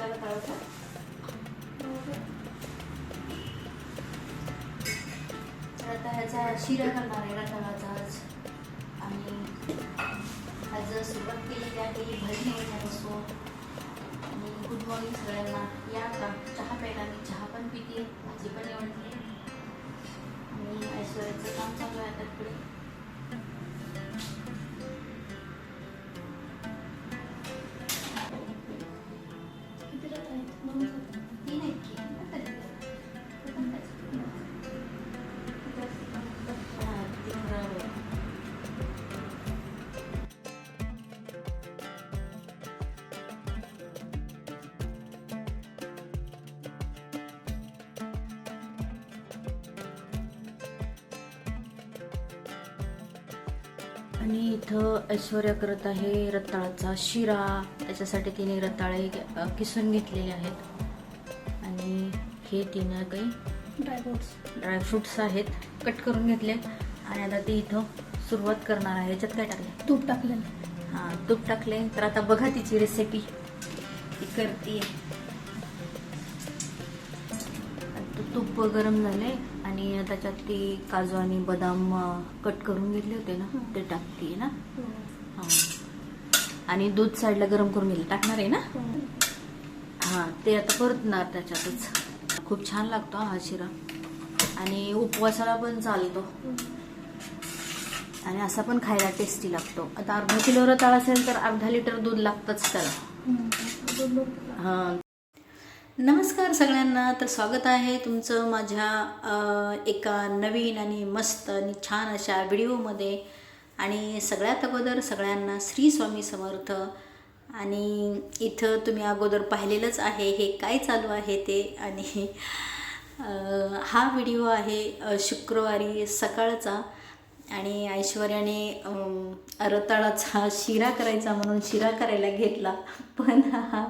घ्यायचा रताळाचा ह्याचा शिरा करणार आहे रताळाचा आज. आणि आज सुरुवात केलेली आहे भजनी येण्यापासून आणि गुड मॉर्निंग सगळ्यांना. या का चहा प्यायला मी चहा पण पिते भाजी पण निवडते. आणि ऐश्वर्याचं काम चालू आहे आता पुढे. आणि इथं ऐश्वर्या करत आहे रताळाचा शिरा. त्याच्यासाठी तिने रताळे किसून घेतलेले आहेत. आणि हे तिनं काही ड्रायफ्रुट्स ड्रायफ्रुट्स आहेत. कट करून घेतले. आणि आता ती इथं सुरुवात करणार आहे. याच्यात काय टाकले तूप टाकलेलं हां तूप टाकले तर आता बघा तिची रेसिपी ती करते तूप गरम झाले आणि त्याच्यात ती काजू आणि बदाम कट करून घेतले होते ना हं. ते टाकते ना? हां. आणि दूध साईडला गरम करून घेतलं टाकणार आहे ना? हां. ते आता परतणार त्याच्यातच. खूप छान लागतो हा शिरा. आणि उपवासाला पण चालतो. आणि असा पण खायला टेस्टी लागतो. आता अर्धा किलो रताळ असेल तर अर्धा लिटर दूध लागतंच त्याला. हां. नमस्कार सगळ्यांना तर स्वागत आहे तुमचं माझ्या एका नवीन आणि मस्त आणि छान अशा व्हिडिओमध्ये. आणि सगळ्यात अगोदर सगळ्यांना श्री स्वामी समर्थ. आणि इथं तुम्ही अगोदर पाहिलेलंच आहे हे काय चालू आहे ते. आणि हा व्हिडिओ आहे शुक्रवारी सकाळचा. आणि ऐश्वर्याने रताळाचा शिरा करायचा म्हणून शिरा करायला घेतला. पण हा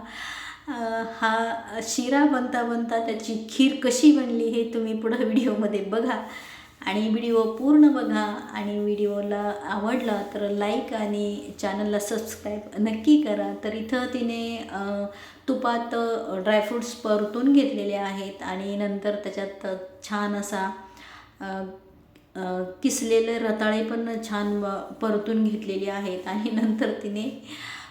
हा शिरा बनता बनता त्याची खीर कशी बनली हे तुम्ही पुढं व्हिडिओमध्ये बघा. आणि व्हिडिओ पूर्ण बघा. आणि व्हिडिओला आवडला तर लाईक आणि चॅनलला सबस्क्राईब नक्की करा. तर इथं तिने तुपात ड्रायफ्रूट्स परतून घेतलेले आहेत. आणि नंतर त्याच्यात छान असा किसलेले रताळे पण छान व- परतून घेतलेले आहेत. आणि नंतर तिने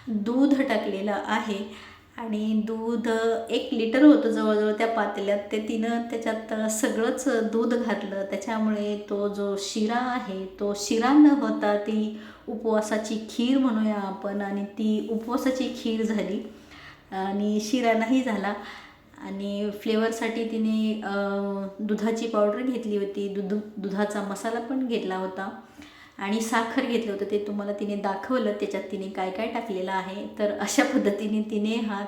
दूध टाकलेलं आहे. आणि दूध एक लिटर होतं जवळजवळ त्या पातेल्यात. ते तिनं त्याच्यात सगळंच दूध घातलं. त्याच्यामुळे तो जो शिरा आहे तो शिरा न होता ती उपवासाची खीर म्हणूया आपण. आणि ती उपवासाची खीर झाली. आणि शिरा नाही झाला. आणि फ्लेवरसाठी तिने दुधाची पावडर घेतली होती. दूध दुधाचा मसाला पण घेतला होता. आणि साखर घेतलं होतं ते तुम्हाला तिने दाखवलं त्याच्यात तिने काय काय टाकलेलं आहे. तर अशा पद्धतीने तिने हा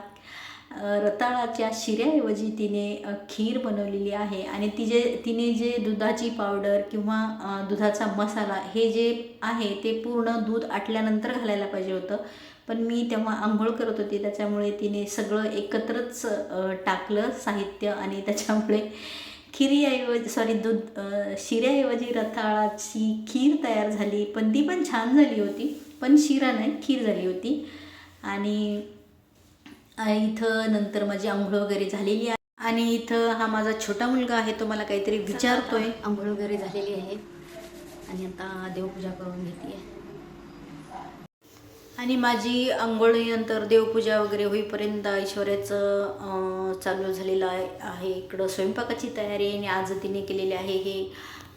रताळाच्या शिऱ्याऐवजी तिने खीर बनवलेली आहे. आणि तिचे तिने जे दुधाची पावडर किंवा दुधाचा मसाला हे जे आहे ते पूर्ण दूध आटल्यानंतर घालायला पाहिजे होतं. पण मी तेव्हा आंघोळ करत होती त्याच्यामुळे तिने सगळं एकत्रच टाकलं साहित्य आणि त्याच्यामुळे खिरीऐवजी सॉरी दूध शिऱ्याऐवजी रताळाची खीर तयार झाली पण ती पण छान झाली होती पण शिरा नाही खीर झाली होती. आणि इथं नंतर माझी आंघोळ वगैरे झालेली आहे. आणि इथं हा माझा छोटा मुलगा आहे तो मला काहीतरी विचारतोय. आंघोळ वगैरे झालेली आहे. आणि आता देवपूजा करून घेते. आणि माझी आंघोळीनंतर देवपूजा वगैरे होईपर्यंत ऐश्वर्याचं चालू झालेलं आहे आहे इकडं स्वयंपाकाची तयारी आणि आज तिने केलेली आहे हे.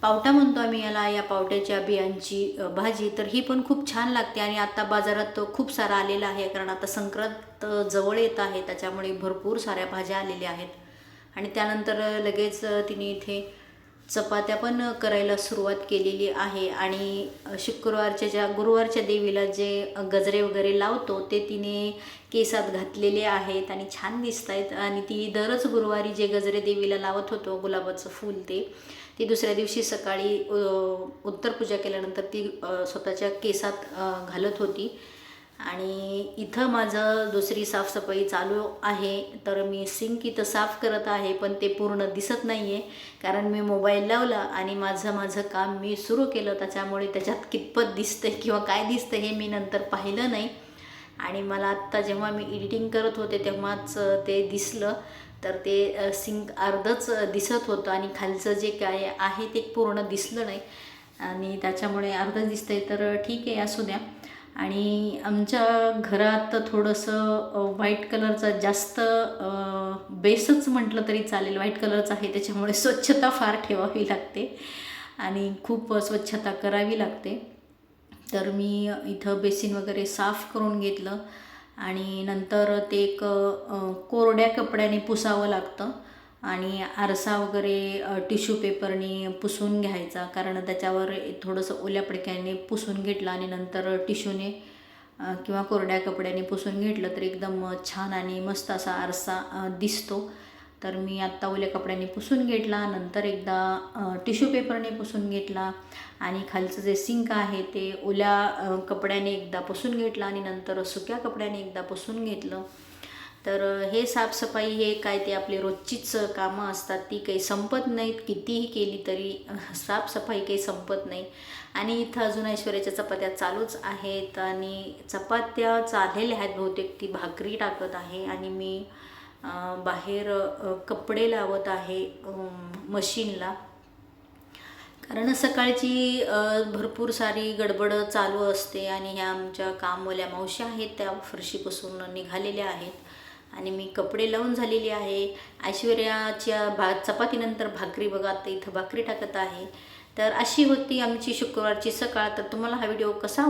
पावटा म्हणतो आम्ही याला या पावट्याच्या बियांची भाजी. तर ही पण खूप छान लागते आणि आता बाजारात खूप सारा आलेला आहे कारण आता संक्रांत जवळ येत आहे त्याच्यामुळे भरपूर साऱ्या भाज्या आलेल्या आहेत. आणि त्यानंतर लगेच तिने इथे चपात्या पण करायला सुरुवात केलेली आहे आणि शुक्रवारच्या ज्या गुरुवारच्या देवीला जे गजरे वगैरे लावतो ते तिने केसात घातलेले आहेत आणि छान दिसत आहेत आणि ती दरच गुरुवारी जे गजरे देवीला लावत होतो गुलाबाचं फूल ते ती दुसऱ्या दिवशी सकाळी उत्तर पूजा केल्यानंतर ती स्वतःच्या केसात घालत होती. आणि इथं माझं दुसरी साफसफाई चालू आहे. तर मी सिंक इथं साफ करत आहे पण ते पूर्ण दिसत नाही आहे कारण मी मोबाईल लावला आणि माझं माझं काम मी सुरू केलं. त्याच्यामुळे त्याच्यात कितपत दिसतं किंवा काय दिसतं हे मी नंतर पाहिलं नाही. आणि मला आत्ता जेव्हा मी एडिटिंग करत होते तेव्हाच ते दिसलं. तर ते सिंक अर्धच दिसत होतं आणि खालचं जे काय आहे ते पूर्ण दिसलं नाही. आणि त्याच्यामुळे अर्धं दिसतंय. तर ठीक आहे असू द्या. आणि आमच्या घरात थोडंसं व्हाईट कलरचा जास्त बेसच म्हटलं तरी चालेल. व्हाईट कलरचा आहे त्याच्यामुळे स्वच्छता फार ठेवावी लागते आणि खूप स्वच्छता करावी लागते. तर मी इथं बेसिन वगैरे साफ करून घेतलं आणि नंतर ते एक कोरड्या कपड्याने पुसावं लागतं. आणि आरसा वगैरे टिश्यू पेपरने पुसून घ्यायचा. कारण त्याच्यावर थोडंसं ओल्या पडक्याने पुसून घेतलं आणि नंतर टिश्यूने किंवा कोरड्या कपड्याने पुसून घेतलं तर एकदम छान आणि मस्त असा आरसा दिसतो. तर मी आत्ता ओल्या कपड्याने पुसून घेतला. नंतर एकदा टिश्यू पेपरने पुसून घेतला. आणि खालचं जे सिंक आहे ते ओल्या कपड्याने एकदा पुसून घेतला आणि नंतर सुक्या कपड्याने एकदा पुसून घेतलं. तर हे साफसफाई हे काय ते आपली रोजचीच कामं असतात ती काही संपत नाहीत कितीही केली तरी साफसफाई काही संपत नाही. आणि इथं अजून ऐश्वर्याच्या चपात्या चालूच आहेत आणि चपात्या चाललेल्या आहेत बहुतेक ती भाकरी टाकत आहे आणि मी बाहेर कपडे लावत आहे मशीनला. कारण सकाळची भरपूर सारी गडबड चालू असते आणि ह्या आमच्या कामवाल्या मावशी आहेत त्या फरशीपासून निघालेल्या आहेत. आणि मी कपडे लावून झालेली आहे. ऐश्वर्याच्या भा चपातीनंतर भाकरी बघा आता इथं भाकरी टाकत आहे. तर अशी होती आमची शुक्रवारची सकाळ. तर तुम्हाला हा व्हिडिओ कसा